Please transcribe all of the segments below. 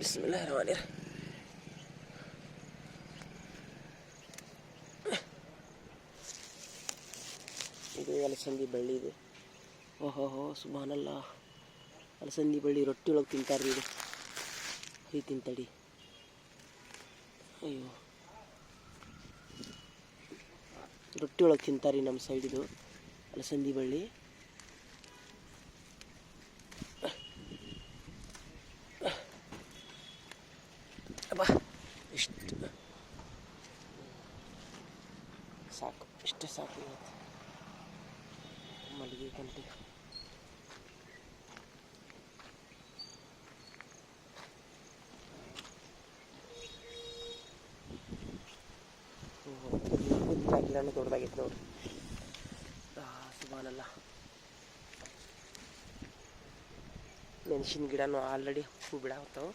ರವಾನಿ ಇದು ಅಲಸಂದಿ ಬಳ್ಳಿ ಇದೆ. ಓಹೋಹೋ ಸುಬಾನಲ್ಲ ಅಲಸಂದಿ ಬಳ್ಳಿ ರೊಟ್ಟಿ ಒಳಗೆ ತಿಂತಾರ್ರಿ ಇದು ಈ ತಿಂತಡಿ. ಅಯ್ಯೋ. ರೊಟ್ಟಿ ಒಳಗೆ ತಿಂತಾರಿ ನಮ್ಮ ಸೈಡಿದು ಅಲಸಂದಿ ಬಳ್ಳಿ. ಇಷ್ಟು ಸಾಕು ಇಷ್ಟು ಸಾಕು. ಇವತ್ತು ಮಲ್ಲಿಗೆ ಗಂಟೆ ಗಿಡನೂ ದೊಡ್ಡದಾಗೈತೆ ನೋಡ್ರಿ ಸುಮಾನಲ್ಲ ಮೆಣಸಿನ ಗಿಡನೂ ಆಲ್ರೆಡಿ ಹೂ ಬಿಡಾಗ್ತಾವೆ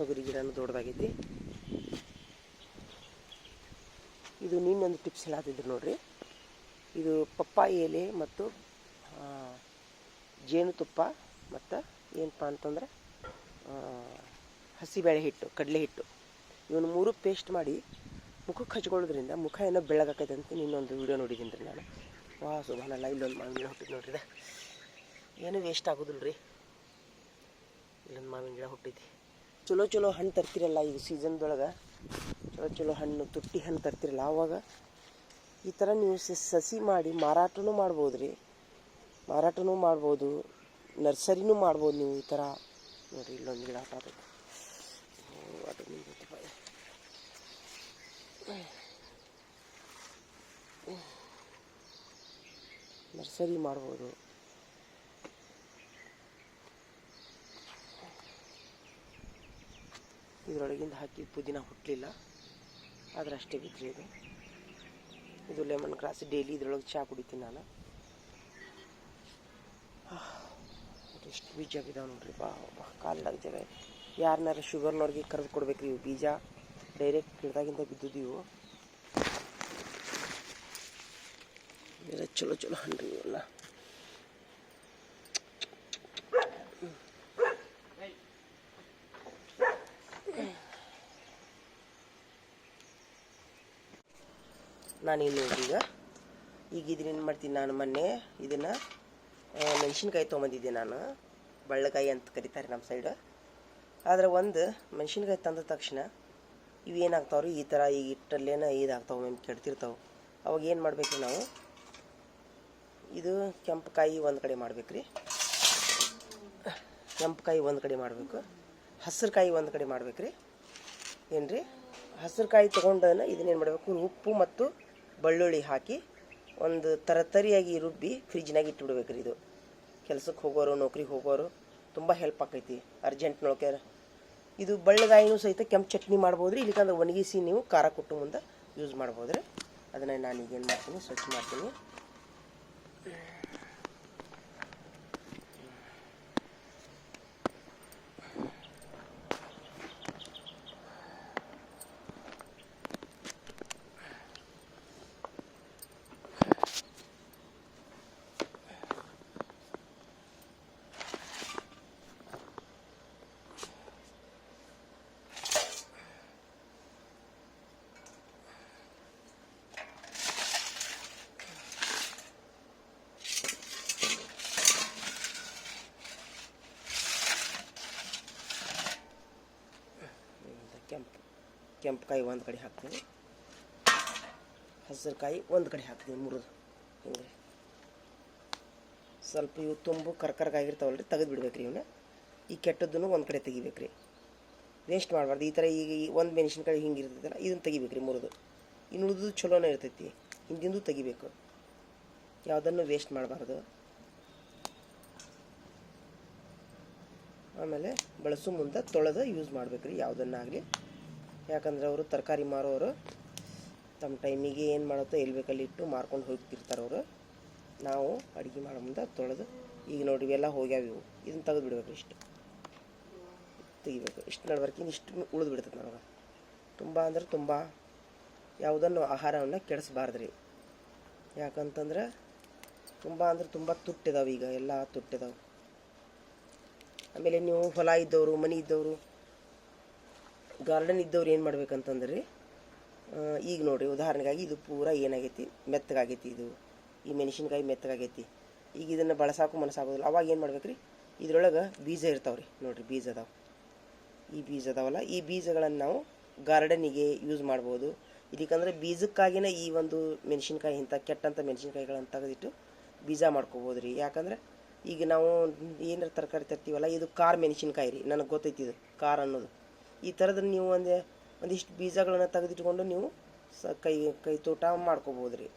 ತೊಗರಿ ಗಿಡನೂ ದೊಡ್ಡದಾಗೈತಿ ಇದು ನಿನ್ನೊಂದು ಟಿಪ್ಸ್ ಹೇಳತ್ತಿದ್ರು ನೋಡ್ರಿ. ಇದು ಪಪ್ಪಾಯಿ ಎಲೆ ಮತ್ತು ಜೇನುತುಪ್ಪ ಮತ್ತು ಏನಪ್ಪ ಅಂತಂದ್ರೆ ಹಸಿಬೇಳೆ ಹಿಟ್ಟು, ಕಡಲೆ ಹಿಟ್ಟು. ಇವನು ಮೂರು ಪೇಸ್ಟ್ ಮಾಡಿ ಮುಖಕ್ಕೆ ಹಚ್ಕೊಳ್ಳೋದ್ರಿಂದ ಮುಖ ಏನೋ ಬೆಳಗಾಕೈತೆ ಅಂತ ಇನ್ನೊಂದು ವಿಡಿಯೋ ನೋಡಿದ್ದೀನಿ ರೀ ನಾನು. ವಾ ಸುಭಾನಲ್ಲ ಇಲ್ಲೊಂದು ಮಾವಿನ ಗಿಡ ಹುಟ್ಟಿದ್ ನೋಡ್ರಿ. ಏನೂ ವೇಸ್ಟ್ ಆಗೋದಿಲ್ಲ ರೀ ಇಲ್ಲೊಂದು ಮಾವಿನ ಗಿಡ ಹುಟ್ಟೈತಿ ಚಲೋ ಚಲೋ ಹಣ್ಣು ತರ್ತಿರಲ್ಲ ಈಗ ಸೀಸನ್ದೊಳಗೆ ಚಲೋ ಚಲೋ ಹಣ್ಣು, ತುಟ್ಟಿ ಹಣ್ಣು ತರ್ತಿರಲ್ಲ ಆವಾಗ ಈ ಥರ ನೀವು ಸಸಿ ಮಾಡಿ ಮಾರಾಟನೂ ಮಾಡ್ಬೋದು ರೀ ಮಾರಾಟನೂ ಮಾಡ್ಬೋದು, ನರ್ಸರಿನೂ ಮಾಡ್ಬೋದು ನೀವು ಈ ಥರ ನೋಡಿರಿ ಇಲ್ಲೊಂದು ಗಿಡ ಆಟ ಅದು. ನರ್ಸರಿ ಮಾಡ್ಬೋದು. ಇದರೊಳಗಿಂದ ಹಾಕಿ ಪುದೀನ ಹುಟ್ಟಲಿಲ್ಲ ಆದ್ರೆ ಅಷ್ಟೇ ಬಿದ್ದರೆ ಇದು. ಇದು ಲೆಮನ್ ಗ್ರಾಸ್ ಡೈಲಿ ಇದ್ರೊಳಗೆ ಚಹಾ ಕುಡಿತೀನಿ ನಾನು. ಎಷ್ಟು ಬೀಜ ಆಗಿದಾವೆ ನೋಡ್ರಿ ಬಾ ಬಾ ಕಾಲಿಡಾಗ ಜಾಗ ಯಾರನ್ನಾರ ಶುಗರ್ನವ್ರಿಗೆ ಕರೆದು ಕೊಡ್ಬೇಕ್ರಿ ಇವು ಬೀಜ. ಡೈರೆಕ್ಟ್ ಗಿಡದಾಗಿಂದ ಬಿದ್ದುದು ಇವು. ಚಲೋ ಚಲೋ ಹಣ್ಣು ಇವೆಲ್ಲ. ನಾನೇನು ಈಗ ಈಗ ಇದನ್ನ ಮಾಡ್ತೀನಿ ನಾನು ಮೊನ್ನೆ ಇದನ್ನು ಮೆಣಸಿನ್ಕಾಯಿ ತೊಗೊಂಬಂದಿದ್ದೆ ನಾನು. ಬಳ್ಳಕಾಯಿ ಅಂತ ಕರೀತಾರೆ ನಮ್ಮ ಸೈಡ್ ಆದರೆ ಒಂದು ಮೆಣಸಿನ್ಕಾಯಿ ತಂದ ತಕ್ಷಣ ಇವೇನಾಗ್ತಾವ್ರಿ ಈ ಥರ ಈಗ ಇಟ್ಟಲ್ಲೇನ ಇದಾಗ್ತಾವೆ ಅಂತ ಕೆಡ್ತಿರ್ತಾವೆ. ಅವಾಗ ಏನು ಮಾಡಬೇಕು ನಾವು? ಇದು ಕೆಂಪು ಕಾಯಿ ಒಂದು ಕಡೆ ಮಾಡ್ಬೇಕ್ರಿ. ಕೆಂಪು ಕಾಯಿ ಒಂದು ಕಡೆ ಮಾಡಬೇಕು. ಹಸಿರು ಕಾಯಿ ಒಂದು ಕಡೆ ಏನು ಹಸಿರು ಕಾಯಿ ತೊಗೊಂಡನ ಇದನ್ನೇನು ಮಾಡಬೇಕು? ಉಪ್ಪು ಮತ್ತು ಬೆಳ್ಳುಳ್ಳಿ ಹಾಕಿ ಒಂದು ತರತರಿಯಾಗಿ ರುಬ್ಬಿ ಫ್ರಿಜ್ನಾಗ ಇಟ್ಬಿಡ್ಬೇಕ್ರಿ ಇದು. ಕೆಲ್ಸಕ್ಕೆ ಹೋಗೋರು ನೌಕ್ರಿಗೆ ಹೋಗೋರು ತುಂಬ ಹೆಲ್ಪ್ ಆಕೈತಿ ಅರ್ಜೆಂಟ್ ನೋಡ್ಕ್ಯಾರ ಇದು ಬಳ್ಳಗಾಯಿನೂ ಸಹಿತ ಕೆಂಪು ಚಟ್ನಿ ಮಾಡ್ಬೋದು ರೀ ಇಲ್ಲಿಕಂದ್ರೆ ಒಣಗಿಸಿ ನೀವು ಖಾರ ಕೊಟ್ಟು ಮುಂದೆ ಯೂಸ್ ಮಾಡ್ಬೋದು ರೀ ಅದನ್ನು ನಾನು ಈಗೇನು ಮಾಡ್ತೀನಿ, ಸ್ವಚ್ಛ ಮಾಡ್ತೀನಿ ಇಂಥ ಕೆಂಪು ಕೆಂಪು ಕಾಯಿ ಒಂದು ಕಡೆ ಹಾಕ್ತೀನಿ. ಹಸಿರು ಕಾಯಿ ಒಂದು ಕಡೆ ಹಾಕ್ತೀನಿ ಮುರಿದು, ಹಿಂಗೆ. ಸ್ವಲ್ಪ ಇವು ತುಂಬು ಕರ್ಕರ್ಗಾಗಿರ್ತಾವಲ್ಲ ರೀ ತೆಗೆದು ಬಿಡ್ಬೇಕ್ರಿ ಇವನ್ನ ಈ ಕೆಟ್ಟದ್ದನ್ನು ಒಂದು ಕಡೆ ತೆಗಿಬೇಕ್ರಿ. ವೇಸ್ಟ್ ಮಾಡಬಾರ್ದು. ಈ ಥರ ಈಗ ಈ ಒಂದು ಮೆಣಸಿನ್ಕಾಯಿ ಹಿಂಗೆ ಇರ್ತೈತಲ್ಲ ಇದನ್ನು ತೆಗಿಬೇಕ್ರಿ ಮುರಿದು. ಇನ್ನು ಉಳಿದು ಚಲೋನೇ ಇರ್ತೈತಿ. ಹಿಂದಿಂದು ತೆಗಿಬೇಕು. ಯಾವುದನ್ನು ವೇಸ್ಟ್ ಮಾಡಬಾರ್ದು. ಆಮೇಲೆ ಬಳಸೋ ಮುಂದೆ ತೊಳೆದು ಯೂಸ್ ಮಾಡ್ಬೇಕ್ರಿ, ಯಾವುದನ್ನಾಗಲಿ. ಯಾಕಂದ್ರೆ ಅವರು ತರಕಾರಿ ಮಾರೋರು ತಮ್ಮ ಟೈಮಿಗೆ ಏನು ಮಾಡುತ್ತೋ ಎಲ್ಲಿ ಬೇಕಲ್ಲಿ ಇಟ್ಟು ಮಾರ್ಕೊಂಡು ಹೋಗ್ತಿರ್ತಾರೆ ಅವರು. ನಾವು ಅಡುಗೆ ಮಾಡೋ ಮುಂದೆ ತೊಳೆದು, ಈಗ ನೋಡಿ ಇವೆಲ್ಲ ಹೋಗ್ಯಾವ ಇವು. ಇದನ್ನು ತೆಗೆದು ಬಿಡ್ಬೇಕು ಇಷ್ಟು. ತೆಗಿಬೇಕು. ಇಷ್ಟು ನಡ್ಬರ್ಕಿನ ಇಷ್ಟು ಉಳಿದು ಬಿಡ್ತದೆ ನನಗೆ ತುಂಬ ಅಂದ್ರೆ ತುಂಬ ಯಾವುದನ್ನು ಆಹಾರವನ್ನು ಕೆಡಿಸ್ಬಾರ್ದು ರೀ ಯಾಕಂತಂದ್ರೆ ತುಂಬ ಅಂದ್ರೆ ತುಂಬ ತುಟ್ಟಿದಾವೆ ಈಗ, ಎಲ್ಲ ತುಟ್ಟಿದಾವೆ ಆಮೇಲೆ ನೀವು ಹೊಲ ಇದ್ದವರು, ಮನೆ ಇದ್ದವರು ಗಾರ್ಡನ್ ಇದ್ದವ್ರು ಏನು ಮಾಡ್ಬೇಕಂತಂದ್ರೆ ರೀ ಈಗ ನೋಡಿರಿ ಉದಾಹರಣೆಗಾಗಿ ಇದು ಪೂರ ಏನಾಗೈತಿ? ಮೆತ್ತಗಾಗೈತಿ ಇದು. ಈ ಮೆಣಸಿನ್ಕಾಯಿ ಮೆತ್ತಗಾಗೈತಿ. ಈಗ ಇದನ್ನು ಬಳಸಾಕು ಮನಸ್ಸಾಗೋದಿಲ್ಲ. ಅವಾಗ ಏನು ಮಾಡ್ಬೇಕ್ರಿ? ಇದ್ರೊಳಗೆ ಬೀಜ ಇರ್ತಾವ್ರಿ. ನೋಡಿರಿ ಬೀಜ ಅದಾವೆ. ಈ ಬೀಜ ಅದಾವಲ್ಲ, ಈ ಬೀಜಗಳನ್ನು ನಾವು ಗಾರ್ಡನಿಗೆ ಯೂಸ್ ಮಾಡ್ಬೋದು. ಇದಕ್ಕಂದ್ರೆ ಬೀಜಕ್ಕಾಗಿನೇ ಈ ಒಂದು ಮೆಣಸಿನ್ಕಾಯಿ ಇಂಥ ಕೆಟ್ಟಂಥ ಮೆಣಸಿನ್ಕಾಯಿಗಳನ್ನು ತೆಗೆದಿಟ್ಟು ಬೀಜ ಮಾಡ್ಕೋಬೋದು ರೀ ಯಾಕಂದ್ರೆ ಈಗ ನಾವು ಏನಾರ ತರಕಾರಿ ತರ್ತೀವಲ್ಲ, ಇದು ಕಾರ್ ಮೆಣಸಿನ್ಕಾಯಿ ರೀ, ನನಗೆ ಗೊತ್ತೈತಿ ಇದು ಕಾರ್ ಅನ್ನೋದು. ಈ ಥರದ ನೀವು ಒಂದೇ, ಒಂದಿಷ್ಟು ಬೀಜಗಳನ್ನು ತೆಗೆದಿಟ್ಕೊಂಡು ನೀವು ಸ ಕೈ ಕೈ ತೋಟ ಮಾಡ್ಕೋಬೋದು ರೀ.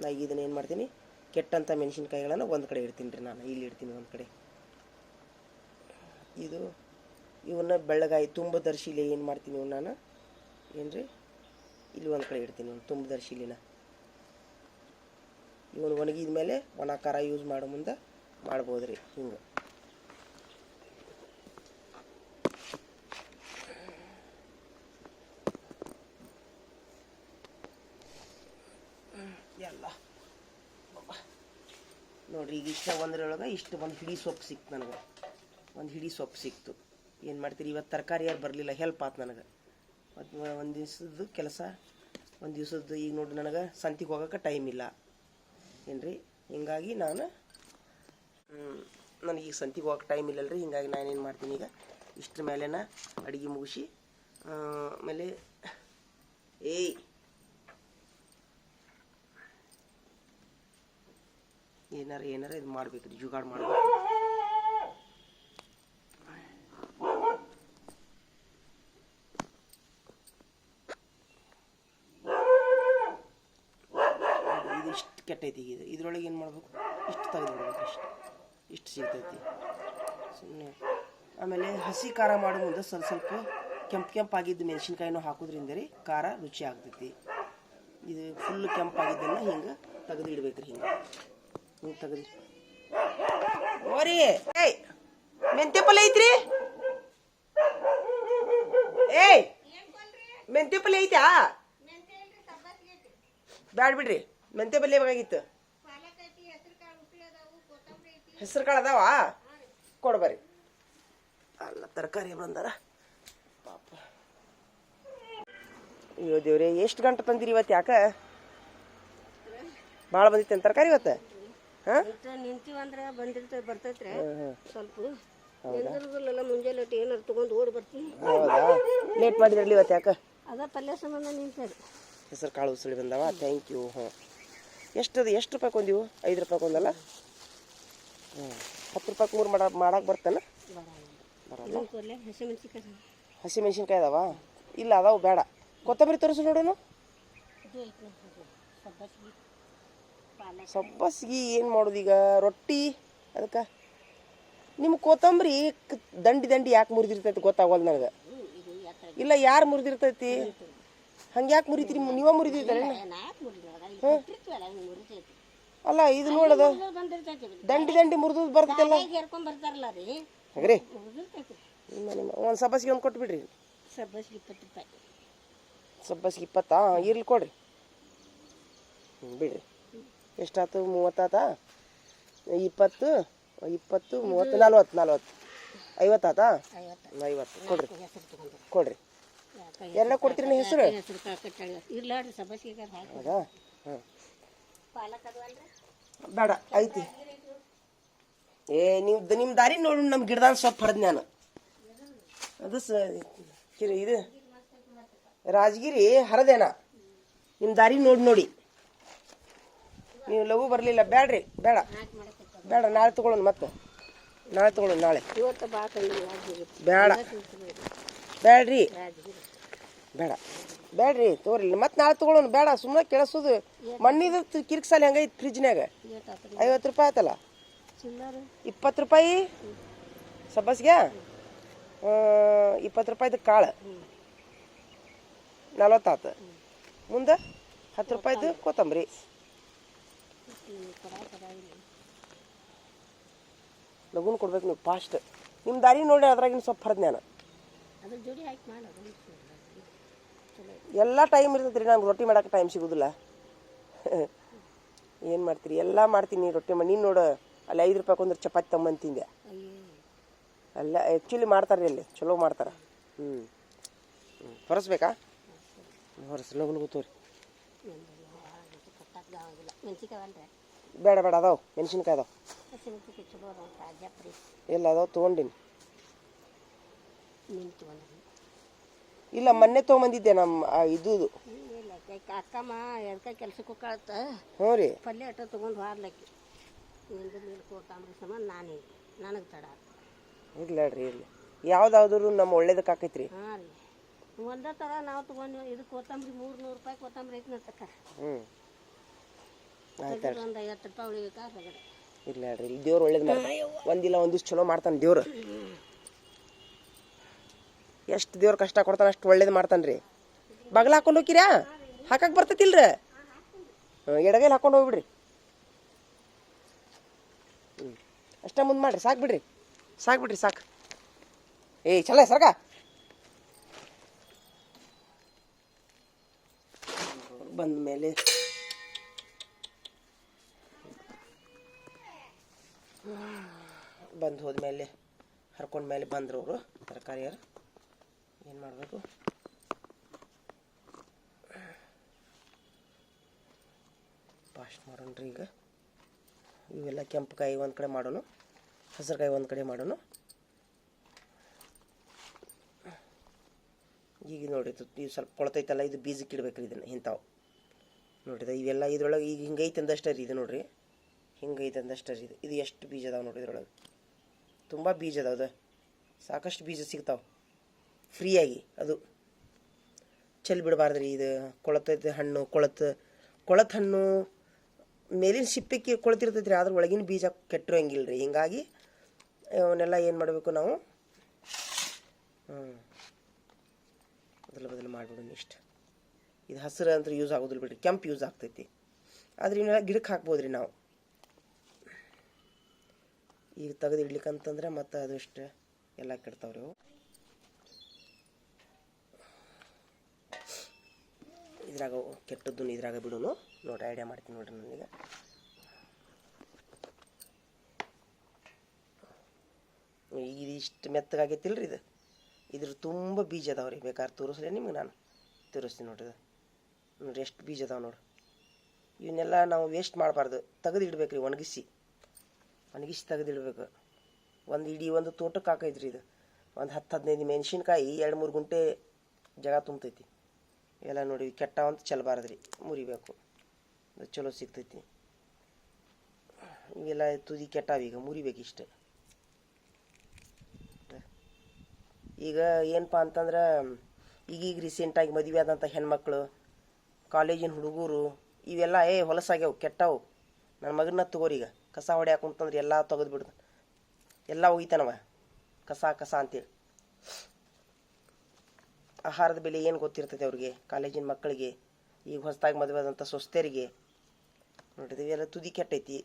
ನಾ ಈಗ ಇದನ್ನ ಏನು ಮಾಡ್ತೀನಿ ಕೆಟ್ಟಂಥ ಮೆಣಸಿನ್ಕಾಯಿಗಳನ್ನು ಒಂದು ಕಡೆ ಇಡ್ತೀನಿ ರೀ ನಾನು, ಇಲ್ಲಿ ಇಡ್ತೀನಿ ಒಂದು ಕಡೆ. ಇದು, ಇವನ್ನ ಬೆಳ್ಳಗಾಯಿ ತುಂಬ ದರ್ಶಿಲಿ ಏನು ಮಾಡ್ತೀನಿ ಇವನ್ನ ನಾನು ಏನು ರೀ ಇಲ್ಲಿ ಒಂದು ಕಡೆ ಇಡ್ತೀನಿ ಇವನು ತುಂಬ ದರ್ಶಿಲಿನ ಇವನು ಒಣಗಿದ ಮೇಲೆ ಒಣ ಖಾರ ಯೂಸ್ ಮಾಡೋ ಮುಂದೆ ಮಾಡ್ಬೋದು ರೀ ಹಿಂಗೆ. ಎಲ್ಲ. ನೋಡ್ರಿ, ಈಗ ಇಷ್ಟ ಒಂದ್ರೊಳಗೆ ಇಷ್ಟು ಒಂದು ಹಿಡಿ ಸೊಪ್ಪು ಸಿಕ್ತು ನನಗೆ. ಒಂದು ಹಿಡಿ ಸೊಪ್ಪು ಸಿಕ್ತು. ಏನು ಮಾಡ್ತೀರಿ, ಇವತ್ತು ತರಕಾರಿ ಯಾರು ಬರಲಿಲ್ಲ ಹೆಲ್ಪ್ ಆತು ನನಗೆ. ಮತ್ತು ಒಂದು ದಿವ್ಸದ್ದು ಕೆಲಸ, ಒಂದು ದಿವ್ಸದ್ದು ಈಗ ನೋಡಿರಿ ನನಗೆ ಸಂತಿಗೆ ಹೋಗೋಕೆ ಟೈಮ್ ಇಲ್ಲ. ಏನ್ರಿ, ಹಿಂಗಾಗಿ ನಾನು ನನಗೆ ಸಂತಿಗೆ ಹೋಗಕ್ಕೆ ಟೈಮ್ ಇಲ್ಲಲ್ರಿ, ಹಿಂಗಾಗಿ ನಾನೇನು ಮಾಡ್ತೀನಿ ಈಗ, ಇಷ್ಟ್ರ ಮೇಲೆನ ಅಡುಗೆ ಮುಗಿಸಿ ಆಮೇಲೆ, ಏಯ್! ಏನಾರ ಏನಾರ ಇದು ಮಾಡ್ಬೇಕ್ರಿ, ಜುಗಾಡ್ ಮಾಡ್ಬೇಕು ಇದು ಇಷ್ಟು ಕೆಟ್ಟೈತಿ ಈಗ ಇದು ಇದ್ರೊಳಗೆ ಏನು ಮಾಡಬೇಕು? ಇಷ್ಟು ತೆಗೆದು ಬಿಡ್ಬೇಕು ಇಷ್ಟು ಇಷ್ಟು ಸಿಗ್ತೈತಿ ಸುಮ್ಮನೆ ಆಮೇಲೆ ಹಸಿ ಖಾರ ಮಾಡೋ ಮುಂದೆ ಸ್ವಲ್ಪ ಸ್ವಲ್ಪ ಕೆಂಪು ಕೆಂಪಾಗಿದ್ದು ಮೆಣಸಿನ್ಕಾಯಿನೂ ಹಾಕೋದ್ರಿಂದ ರೀ ಖಾರ ರುಚಿ ಆಗ್ತೈತಿ. ಇದು ಫುಲ್ ಕೆಂಪಾಗಿದ್ದನ್ನು ಹಿಂಗೆ ತೆಗೆದು ಇಡ್ಬೇಕು ರೀ ಹಿಂಗೆ. ಹಿಂಗೆ ತೆಗೆದು. ಓರಿ ಏಯ್, ಮೆಂತ್ಯ ಪಲ್ಯ ಐತ್ರಿ? ಏಯ್, ಮೆಂತ್ಯ ಪಲ್ಯ ಐತಾ ಬ್ಯಾಡ ಬಿಡ್ರಿ ಮೆಂತ್ಯ ಪಲ್ಯ ಬೇಕಾಗಿತ್ತು. ಹೆಸರು ಕಾಳು ಅದಾವ? ಕೊಡು ಬರ್ರಿ. ಅಲ್ಲ ತರಕಾರಿ ಬಂದಾರ. ಪಾಪ. ಅಯ್ಯೋ ದೇವ್ರೆ ಎಷ್ಟು ಗಂಟೆ ತಂದಿರಿ ಇವತ್ತು ಯಾಕ? ಭಾಳ ಬಂದಿತ್ತೇನು ತರಕಾರಿ ಇವತ್ತು? ಹಾಂ? ನಿಂತೀವಂದ್ರೆ ಬಂದಿರ್ತೇವೆ ಬರ್ತೈತ್ರಿ. ಸ್ವಲ್ಪ ನಿಂದಿರೋದಿಲ್ಲ ಮುಂಜಾನೆ ಏನಾರು ತೊಗೊಂಡು ಓಡಿ ಬರ್ತೀನಿ. ಲೇಟ್ ಮಾಡಿದ್ರಲ್ಲಿ ಇವತ್ತು ಯಾಕೆ? ಅದ ಪಲ್ಯ ಸಂಬಂಧ ನಿಂತಾರೆ ಹೆಸರು ಕಾಳು ಉಸುಳಿ ಬಂದವಾ ಥ್ಯಾಂಕ್ ಯು ಹಾಂ ಎಷ್ಟು ಅದು ಎಷ್ಟು ರೂಪಾಯಿ ಕೊಂದಿವು? ಐದು ರೂಪಾಯಿ ಕೊಂದಲ್ಲ? ಹ್ಞೂ ಹತ್ತು ರೂಪಾಯಿ ಮೂರು ಮಾಡ ಮಾಡಕ್ಕೆ ಬರ್ತಲ್ಲ ಬರಲ್ಲ. ಹಸಿಮೆಣ್ಸಿಕಾಯಿ ಹಸಿ ಮೆಣಸಿನ್ಕಾಯಿ ಅದಾವ? ಇಲ್ಲ ಅದಾವ ಬೇಡ. ಕೊತ್ತಂಬರಿ ತೋರಿಸು ನೋಡೋಣ ಸಬ್ಬಸ್ಗಿ ಏನು ಮಾಡೋದು ಈಗ? ರೊಟ್ಟಿ? ಅದಕ್ಕೆ? ನಿಮ್ಮ ಕೊತ್ತಂಬರಿ ದಂಡಿ ದಂಡಿ ಯಾಕೆ ಮುರಿದಿರ್ತೈತಿ ಗೊತ್ತಾಗಲ್ಲ ನನಗೆ. ಇಲ್ಲ ಯಾರು ಮುರಿದಿರ್ತೈತಿ? ಹಂಗೆ ಯಾಕೆ ಮುರಿತೀರಿ? ನೀವ ಮುರಿದಿರ್ತಾರೆ ನಾಲ್ಕು ಅಲ್ಲ ಇದು ನೋಡದ. ದಂಡಿ ದಂಡಿ ಮುರಿದು ಬರ್ತೈತಲ್ಲ ಒಂದ್ ಹೇರ್ಕೊಂಡ್ ಬರ್ತಾರಲ್ಲ ರೀ. ಹಾಗ್ರಿ? ಮುರಿದಿರ್ತೈತಿ ನಿಮ್ಮ ನಿಮ್ಮ ಒಂದು ಸಬ್ಬಸ್ಗೆ ಒಂದು ಕೊಟ್ಟು ಬಿಡ್ರಿ ಸಬ್ಬಸ್ಗಿ ಇಪ್ಪತ್ತು ರೂಪಾಯಿ. ಸಬ್ಬಸ್ಗೆ ಇಪ್ಪತ್ತಾ? ಇರ್ಲಿ ಕೊಡ್ರಿ. ಬಿಡ್ರಿ. ಎಷ್ಟಾತು? ಮೂವತ್ತಾತ? ಇಪ್ಪತ್ತು ಇಪ್ಪತ್ತು ಮೂವತ್ತು ನಲ್ವತ್ತು ನಲ್ವತ್ತು. ಐವತ್ತಾತಾ? ಐವತ್ತು. ಕೊಡ್ರಿ. ಕೊಡ್ರಿ. ಎಲ್ಲ ಕೊಡ್ತೀರಿ ನೀವು ಹೆಸರು? ಹೌದಾ? ಹಾಂ ಪಾಲಕ್ ಅದು ಅಂದ್ರೆ? ಬೇಡ ಐತಿ. ಏ ನೀವು ನಿಮ್ಮ ದಾರಿ ನೋಡು ನಮ್ಮ ಗಿಡದಾಗ ಸೊಪ್ಪು ಹರಿದ್ ನಾನು. ಅದು ಕಿರಿ- ಇದು. ರಾಜಗಿರಿ ಹರದೇನ. ನಿಮ್ಮ ದಾರಿ ನೋಡಿ ನೋಡಿ. ನೀವು ಲಘು ಬರಲಿಲ್ಲ ಬೇಡ್ರಿ ಬೇಡ. ಬೇಡ ನಾಳೆ ತಗೊಳ್ಳೋಣ ಮತ್ತೆ. ನಾಳೆ ತಗೊಳ್ಳೋಣ ನಾಳೆ. ಬೇಡ. ಬೇಡ್ರಿ ಬೇಡ. ಬೇಡ್ರಿ ತೋರಿಲ್ಲ ಮತ್ತೆ ನಾಳೆ ತಗೊಳ್ಳೋಣ ಬೇಡ ಸುಮ್ಮನೆ ಕೆಳಸೋದು. ಮಣ್ಣಿದ ಕಿರ್ಕ್ಸಾಲಿ ಹೆಂಗೈತೆ ಫ್ರಿಜ್ನಾಗ ಐವತ್ತು ರೂಪಾಯಿ ಆಯ್ತಲ್ಲ ಇಪ್ಪತ್ತು ರೂಪಾಯಿ? ಸಬ್ಬಸ್ಗೆ? ಇಪ್ಪತ್ತು ರೂಪಾಯ್ದು ಕಾಳು. ನಲ್ವತ್ತಾತು. ಮುಂದೆ ಹತ್ತು ರೂಪಾಯಿದು ಕೊತ್ತಂಬರಿ. ಲಗುನ್ ಕೊಡ್ಬೇಕು ನೀವು ಫಾಸ್ಟ್ ನಿಮ್ಮ ದಾರಿ ನೋಡಿ ಅದ್ರಾಗಿನ ಹಾಕಿ ಹರಿದ್ ನಾನು ಅದ್ರ ಜೋಡಿ ಹಾಕಿ ಮಾಡೋದು ಚಲೋ ಐತಿ. ಎಲ್ಲ ಟೈಮ್ ಇರ್ತೈತೆ ರೀ ನಮ್ಗೆ ರೊಟ್ಟಿ ಮಾಡೋಕೆ ಟೈಮ್ ಸಿಗೋದಿಲ್ಲ. ಏನು ಮಾಡ್ತೀರಿ? ಎಲ್ಲ ಮಾಡ್ತೀನಿ ರೊಟ್ಟಿ ಮಾಡಿ. ನೀನು ನೋಡು ಅಲ್ಲಿ ಐದು ರೂಪಾಯಿ ಕೊಂದ್ರೆ ಚಪಾತಿ ತಮ್ಮಂತಿಂದೆ ಅಲ್ಲ ಆ್ಯಕ್ಚುಲಿ ಮಾಡ್ತಾರೆ ಅಲ್ಲಿ. ಚಲೋ ಮಾಡ್ತಾರೆ. ಹ್ಞೂ ಹ್ಞೂ ಹೊರಸ್ಬೇಕಾ? ಹೊರಸ್ ಅಲ್ರಿ ಬೇಡ ಬೇಡ ಅದಾವ. ಮೆಣಸಿನ್ಕಾಯಿ ಅದಾವ. ಇಲ್ಲ ಅದಾವ ತಾಜಾಪ್ರಿ ಎಲ್ಲ ಅದಾವ ತೊಗೊಂಡಿನಿ. ಇಲ್ಲ ಮೊನ್ನೆ ತೊಗೊಂಬಂದಿದ್ದೆ ನಮ್ಮ ಇದು ಅಕ್ಕಮ್ಮ ಎದ್ಕ ಕೆಲ್ಸಕ್ಕೆ ಹೋಗ್ಕಳತ್ತ ಹ್ಞೂ ರೀ. ಪಲ್ಯ ಅಟ್ಟ ತೊಗೊಂಡು ಹಾರ್ಲಕ್ಕೆ. ನಿಂದು ನೀರು ಸಂಬಂಧ ನಾನೇ ನನಗೆ ತಡ. ಇರ್ಲಿ ಹೇಳ್ರಿ ಇರಲಿ. ಯಾವ್ದಾದ್ರು ನಮ್ಮ ಒಳ್ಳೇದಕ್ಕೆ ಆಕೈತೆ ರೀ ಹಾಂ ರೀ. ಒಂದೇ ಥರ ನಾವು ತೊಗೊಂಡು ಇದು ಕೊತ್ತಂಬರಿ ಮೂರು ನೂರು ರೂಪಾಯಿ ಕೊತ್ತಂಬರಿ ಐತಿ ನರ್ತಕ್ಕ ಹ್ಞೂ. ಒಂದು ಐವತ್ತು ರೂಪಾಯಿ ಉಳಿಬೇಕಾ ಇಲ್ಲ ರೀ ದೇವ್ರು ಒಳ್ಳೇದು ಒಂದಿಲ್ಲ ಒಂದಿಷ್ಟು ಚಲೋ ಮಾಡ್ತಾನೆ ದೇವ್ರು. ಎಷ್ಟು ದೇವ್ರ ಕಷ್ಟ ಕೊಡ್ತಾನೆ ಅಷ್ಟು ಒಳ್ಳೇದು ಮಾಡ್ತಾನೆ ರೀ ಬಗಲ ಹಾಕೊಂಡು ಹೋಗಿರ್ಯಾ ಹಾಕಕ್ಕೆ ಬರ್ತೈತಿಲ್ರ. ಎಡಗೈಲಿ ಹಾಕೊಂಡು ಹೋಗ್ಬಿಡ್ರಿ. ಹ್ಞೂ ಅಷ್ಟೇ ಮುಂದೆ ಮಾಡ್ರಿ, ಸಾಕು ಬಿಡ್ರಿ. ಸಾಕು ಬಿಡ್ರಿ, ಸಾಕು. ಏಯ್ ಚಲ ಸರ್ಗ ಬಂದ ಮೇಲೆ. ಬಂದು ಹೋದ್ಮೇಲೆ ಹರ್ಕೊಂಡ್ಮೇಲೆ ಬಂದರು ಅವರು ತರಕಾರಿಯರು ಏನು ಮಾಡಬೇಕು? ಪಾಸ್ಟ್ ಮಾಡೋಣ್ರಿ ಈಗ. ಇವೆಲ್ಲ ಕೆಂಪು ಕಾಯಿ ಒಂದು ಕಡೆ ಮಾಡೋಣ ಹಸಿರು ಕಾಯಿ ಒಂದು ಕಡೆ ಮಾಡೋಣ ಈಗ ನೋಡಿ, ಇದು ಸ್ವಲ್ಪ ಕೊಳ್ತೈತಲ್ಲ, ಇದು ಬೀಜಕ್ಕೆ ಇಡ್ಬೇಕ್ರಿ ಇದನ್ನು, ಇಂಥವು. ನೋಡಿದ ಇವೆಲ್ಲ ಇದ್ರೊಳಗೆ ಈಗ ಹಿಂಗೈತೆ ಅಂದಷ್ಟೇ ರೀ ಇದು ನೋಡಿರಿ. ಹಿಂಗೈತೆ ಅಂದಷ್ಟೇ ರೀ ಇದು. ಇದು ಎಷ್ಟು ಬೀಜ ಅದಾವೆ ನೋಡಿ ಇದ್ರೊಳಗೆ. ತುಂಬ ಬೀಜ ಅದಾವ ಸಾಕಷ್ಟು ಬೀಜ ಸಿಗ್ತಾವೆ. ಫ್ರೀಯಾಗಿ ಅದು. ಚೆಲ್ಲಿ ಬಿಡಬಾರ್ದು ರೀ ಇದು ಕೊಳತೈತೆ ಹಣ್ಣು, ಕೊಳತು ಕೊಳತು ಹಣ್ಣು ಮೇಲಿನ ಸಿಪ್ಪಕ್ಕೆ ಕೊಳತಿರ್ತೈತೆ ರೀ ಅದ್ರ ಒಳಗಿನ ಬೀಜ ಕೆಟ್ಟಿರೋಂಗಿಲ್ಲ ರೀ ಹಿಂಗಾಗಿ ಅವನ್ನೆಲ್ಲ ಏನು ಮಾಡಬೇಕು ನಾವು? ಬದಲು ಬದಲು ಮಾಡಿಬಿಡೋಣ ಇಷ್ಟು. ಇದು ಹಸಿರು ಅಂತ ಯೂಸ್ ಆಗೋದಿಲ್ಲ ಬಿಡ್ರಿ, ಕೆಂಪು ಯೂಸ್ ಆಗ್ತೈತಿ. ಆದ್ರೆ ಇವನ್ನೆಲ್ಲ ಗಿಡಕ್ಕೆ ಹಾಕ್ಬೋದು ರೀ ನಾವು. ಈಗ ತೆಗೆದು ಇಡ್ಲಿಕ್ಕಂತಂದ್ರೆ ಮತ್ತೆ ಅದಷ್ಟು ಎಲ್ಲ ಕೆಡ್ತಾವ್ರಿ ಅವು. ಇದ್ರಾಗ ಕೆಟ್ಟದ್ದನ್ನು ಇದ್ರಾಗ ಬಿಡೋನು. ನೋಡಿ ಐಡಿಯಾ ಮಾಡ್ತೀನಿ ನೋಡ್ರಿ ನನಗೆ. ಇದು ಇಷ್ಟು ಮೆತ್ತಗಾಗೈತಿಲ್ರಿ ಇದು? ಇದ್ರ ತುಂಬ ಬೀಜ ಅದಾವ ರೀ ಬೇಕಾದ್ರೆ ತೋರಿಸ್ರಿ ನಿಮ್ಗೆ ನಾನು. ತೋರಿಸ್ತೀನಿ ನೋಡ್ರಿ. ನೋಡ್ರಿ, ಎಷ್ಟು ಬೀಜ ಅದಾವೆ ನೋಡ್ರಿ. ಇವನ್ನೆಲ್ಲ ನಾವು ವೇಸ್ಟ್ ಮಾಡಬಾರ್ದು. ತೆಗೆದು ಇಡ್ಬೇಕ್ರಿ ರೀ ಒಣಗಿಸಿ. ಒಣಗಿಸಿ ತೆಗೆದಿಡ್ಬೇಕು. ಒಂದು ಇಡೀ ಒಂದು ತೋಟಕ್ಕೆ ಹಾಕೈತ್ರಿ ಇದು. ಒಂದು ಹತ್ತು ಹದಿನೈದು ಮೆಣಸಿನ್ಕಾಯಿ, ಎರಡು ಮೂರು ಗುಂಟೆ ಜಾಗ ತುಂಬತೈತಿ. ಎಲ್ಲ ನೋಡಿ ಕೆಟ್ಟವಂತ ಚೆಲ್ಲಬಾರ್ದು ರೀ ಮುರಿಬೇಕು. ಅದು ಚಲೋ ಸಿಗ್ತೈತಿ. ಇವೆಲ್ಲ ತುದಿ ಕೆಟ್ಟಾವ ಈಗ, ಮುರಿಬೇಕು ಇಷ್ಟು. ಈಗ ಏನಪ್ಪ ಅಂತಂದ್ರೆ ಈಗೀಗ ರೀಸೆಂಟಾಗಿ ಮದುವೆ ಆದಂಥ ಹೆಣ್ಮಕ್ಳು, ಕಾಲೇಜಿನ ಹುಡುಗರು, ಇವೆಲ್ಲ ಏ ಹೊಲಸಾಗ್ಯಾವು ಕೆಟ್ಟವು. ನನ್ನ ಮಗನ ಈಗ, ಕಸ ಹೊಡ್ಯಾಕ ಅಂತಂದ್ರೆ ಎಲ್ಲ ತೆಗೆದು ಬಿಡ್ತ ಎಲ್ಲ ಒಗಿತಾನವ. ಕಸ ಕಸ ಅಂತೇಳಿ. ಆಹಾರದ ಬೆಲೆ ಏನು ಗೊತ್ತಿರ್ತೈತೆ ಅವ್ರಿಗೆ? ಕಾಲೇಜಿನ ಮಕ್ಕಳಿಗೆ, ಈಗ ಹೊಸದಾಗಿ ಮದುವೆ ಆದಂಥ ಸೊಸ್ತೆರಿಗೆ ನೋಡಿದ್ರೆ ಎಲ್ಲ ತುದಿ ಕೆಟ್ಟೈತಿ.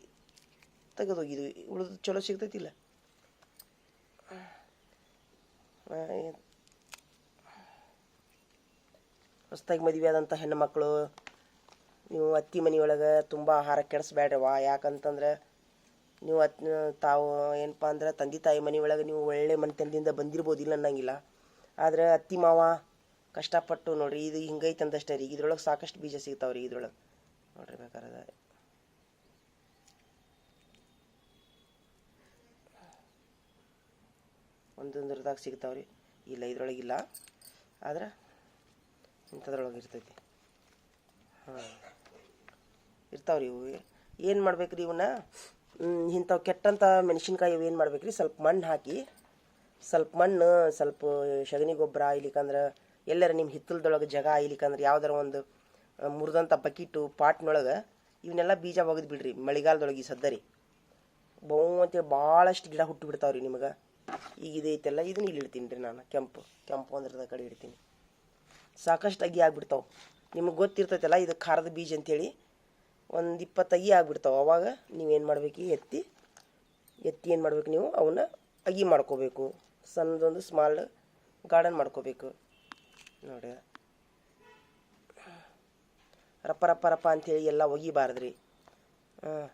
ತೆಗೆದೋಗಿದ್ವಿ. ಉಳಿದು ಚಲೋ ಸಿಗ್ತೈತಿಲ್ಲ. ಹೊಸ್ದಾಗಿ ಮದುವೆ ಆದಂಥ ಹೆಣ್ಣು ಮಕ್ಕಳು ನೀವು ಅತ್ತಿ ಮನೆಯೊಳಗೆ ತುಂಬ ಆಹಾರ ಕೆಡಿಸ್ಬೇಡ್ರವ ಯಾಕಂತಂದ್ರೆ ನೀವು ಅತ್, ತಾವು ಏನಪ್ಪ ಅಂದ್ರೆ ತಂದೆ ತಾಯಿ ಮನೆಯೊಳಗೆ ನೀವು ಒಳ್ಳೆ ಮನೆತನದಿಂದ ಬಂದಿರ್ಬೋದು ಇಲ್ಲ ಅನ್ನಂಗಿಲ್ಲ. ಆದ್ರೆ ಅತ್ತಿ ಮಾವ ಕಷ್ಟಪಟ್ಟು ನೋಡ್ರಿ, ಇದು ಹಿಂಗೈತೆ ಅಂದಷ್ಟೇ ರೀ. ಇದ್ರೊಳಗೆ ಸಾಕಷ್ಟು ಬೀಜ ಸಿಗ್ತಾವೆ ರೀ ಇದ್ರೊಳಗೆ. ನೋಡ್ರಿ ಬೇಕಾದ್ರೆ ಒಂದೊಂದ್ರದಾಗ ಸಿಗ್ತಾವೆ ರೀ. ಇಲ್ಲ, ಇದ್ರೊಳಗಿಲ್ಲ. ಆದ್ರೆ ಇಂಥದ್ರೊಳಗೆ ಇರ್ತೈತಿ. ಹಾಂ. ಇರ್ತಾವ್ರಿ ಇವು. ಏನು ಮಾಡ್ಬೇಕು ರೀ ಇವನ್ನ ಇಂಥವು ಕೆಟ್ಟಂಥ ಮೆಣಸಿನ್ಕಾಯಿ ಇವು ಏನು ಮಾಡ್ಬೇಕು ರೀ? ಸ್ವಲ್ಪ ಮಣ್ಣು ಹಾಕಿ, ಸ್ವಲ್ಪ ಮಣ್ಣು, ಸ್ವಲ್ಪ ಸಗಣಿ ಗೊಬ್ಬರ, ಇಲ್ಲಿಕಂದ್ರೆ ಎಲ್ಲರ ನಿಮ್ಮ ಹಿತ್ತಲದೊಳಗೆ ಜಾಗ ಅಂದ್ರೆ ಯಾವ್ದಾರ ಒಂದು ಮುರಿದಂಥ ಬಕೀಟು, ಪಾಟ್ನೊಳಗೆ ಇವನ್ನೆಲ್ಲ ಬೀಜ ಒಗೆದು ಬಿಡ್ರಿ, ಮಳೆಗಾಲದೊಳಗೆ ಈ ಸದ್ದರಿ ಬಹು ಅಂತೇಳಿ ಭಾಳಷ್ಟು ಗಿಡ ಹುಟ್ಟು ಬಿಡ್ತಾವ್ರಿ ನಿಮಗೆ. ಈಗ ಇದೈತೆಲ್ಲ ಇದನ್ನ ಇಲ್ಲಿ ಇಡ್ತೀನಿ ರೀ ನಾನು, ಕೆಂಪು ಕೆಂಪು ಅಂದ್ರದ ಕಡೆ ಇಡ್ತೀನಿ. ಸಾಕಷ್ಟು ಅಗಿ ಆಗ್ಬಿಡ್ತಾವೆ. ನಿಮಗೆ ಗೊತ್ತಿರ್ತೈತಲ್ಲ, ಇದು ಖಾರದ ಬೀಜ ಅಂತೇಳಿ, ಒಂದು ಇಪ್ಪತ್ತು ಅಗಿ ಆಗ್ಬಿಡ್ತಾವೆ. ಅವಾಗ ನೀವೇನು ಮಾಡ್ಬೇಕು, ಎತ್ತಿ ಎತ್ತಿ ಏನು ಮಾಡ್ಬೇಕು ನೀವು, ಅವನ್ನ ಅಗಿ ಮಾಡ್ಕೋಬೇಕು. ಸಣ್ಣದೊಂದು ಸ್ಮಾಲ್ ಗಾರ್ಡನ್ ಮಾಡ್ಕೋಬೇಕು. ನೋಡಿ. ರಪ್ಪ ರಪ್ಪ ರಪ್ಪ ಅಂಥೇಳಿ ಎಲ್ಲ ಒಗಿಬಾರ್ದು ರೀ ಹಾಂ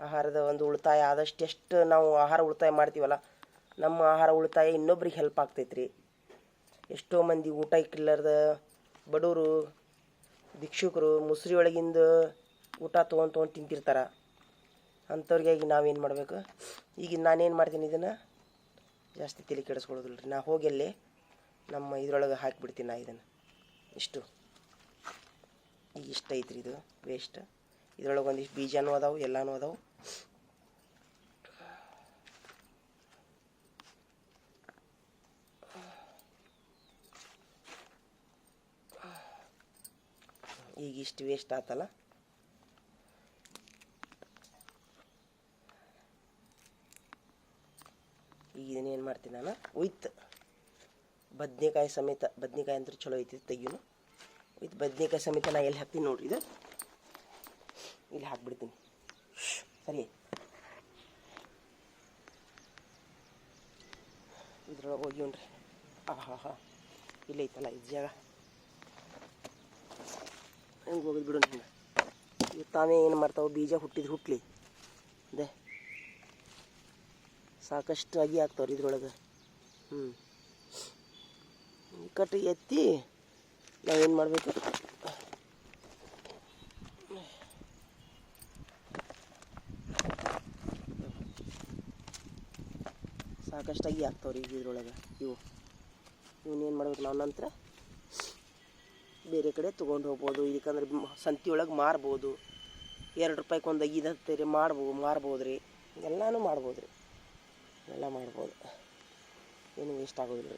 ಆಹಾರದ ಒಂದು ಉಳಿತಾಯ ಆದಷ್ಟು ಎಷ್ಟು ನಾವು ಆಹಾರ ಉಳಿತಾಯ ಮಾಡ್ತೀವಲ್ಲ, ನಮ್ಮ ಆಹಾರ ಉಳಿತಾಯ ಇನ್ನೊಬ್ರಿಗೆ ಹೆಲ್ಪ್ ಆಗ್ತೈತೆ ರೀ ಎಷ್ಟೋ ಮಂದಿ ಊಟ ಇಕ್ಕಿಲ್ಲಾರ್ದ ಬಡವರು ಭಿಕ್ಷುಕರು, ಮುಸ್ರಿ ಒಳಗಿಂದ ಊಟ ತೊಗೊಂಡು ತೊಗೊಂಡು ತಿಂತಿರ್ತಾರೆ. ಅಂಥವ್ರಿಗಾಗಿ ನಾವೇನು ಮಾಡಬೇಕು? ಈಗ ನಾನೇನು ಮಾಡ್ತೀನಿ ಇದನ್ನು? ಜಾಸ್ತಿ ತಲೆ ಕೆಡಿಸ್ಕೊಳ್ಳೋದಿಲ್ಲ ರೀ ನಾ ಹೋಗಿ ನಮ್ಮ ಇದ್ರೊಳಗೆ ಹಾಕಿಬಿಡ್ತೀನಿ ನಾ ಇದನ್ನು. ಇಷ್ಟು. ಈಗ ಇಷ್ಟ ಐತ್ರಿ ಇದು. ವೇಸ್ಟ್ ಇದ್ರೊಳಗೆ ಒಂದಿಷ್ಟು ಬೀಜನೂ ಅದಾವು, ಎಲ್ಲನೂ ಅದಾವು. ಈಗ ಇಷ್ಟು ವೇಸ್ಟ್ ಆತಲ್ಲ? ಈಗ ಇದನ್ನೇನು ಮಾಡ್ತೀನಿ ನಾನು? ಉಯ್ತ್ ಬದ್ನೆಕಾಯಿ ಸಮೇತ, ಬದ್ನೆಕಾಯಿ ಅಂದ್ರೆ ಚಲೋ ಐತಿ ತೆಗಿಯೋನು. ಉಯ್ತ್ ಬದ್ನೆಕಾಯಿ ಸಮೇತ ನಾ ಎಲ್ಲಿ ಹಾಕ್ತೀನಿ ನೋಡ್ರಿ ಇದು. ಇಲ್ಲಿ ಹಾಕ್ಬಿಡ್ತೀನಿ. ಸರಿ. ಇದ್ರೊಳಗೆ ಹೋಗ್ಯವನ್ರಿ ಆ ಹಾ ಇಲ್ಲ ಐತಲ್ಲ ಇದು ಜಾಗ. ಹೆಂಗೆ ಹೋಗಿದ್ ಬಿಡು ಹಿಂಗೆ ಇವು ತಾನೇ ಏನು ಮಾಡ್ತಾವೆ? ಬೀಜ ಹುಟ್ಟಿದ ಹುಟ್ಲಿ. ಅದೇ. ಸಾಕಷ್ಟು ಅಗಿ ಆಗ್ತಾವ್ರಿ ಇದ್ರೊಳಗೆ. ಹ್ಞೂ ಕಟ್ಟಿ ಎತ್ತಿ ನಾವೇನು ಮಾಡಬೇಕು? ಸಾಕಷ್ಟು ಅಗಿ ಆಗ್ತಾವ್ರಿ ಈಗ ಇದ್ರೊಳಗೆ ಇವು. ಇವನ್ನೇನು ಮಾಡ್ಬೇಕು ನಾವು ನಂತರ? ಬೇರೆ ಕಡೆ ತೊಗೊಂಡು ಹೋಗ್ಬೋದು. ಇದಕ್ಕಂದ್ರೆ ಸಂತಿ ಒಳಗೆ ಮಾರ್ಬೋದು. ಎರಡು ರೂಪಾಯಿಗೆ ಒಂದು ಐದು ಹತ್ತು ಮಾಡ್ಬೋದು ಮಾರ್ಬೋದು ರೀ ಎಲ್ಲನೂ ಮಾಡ್ಬೋದು ರೀ ಎಲ್ಲ ಮಾಡ್ಬೋದು. ಏನು ವೇಸ್ಟ್ ಆಗೋದಿಲ್ಲ.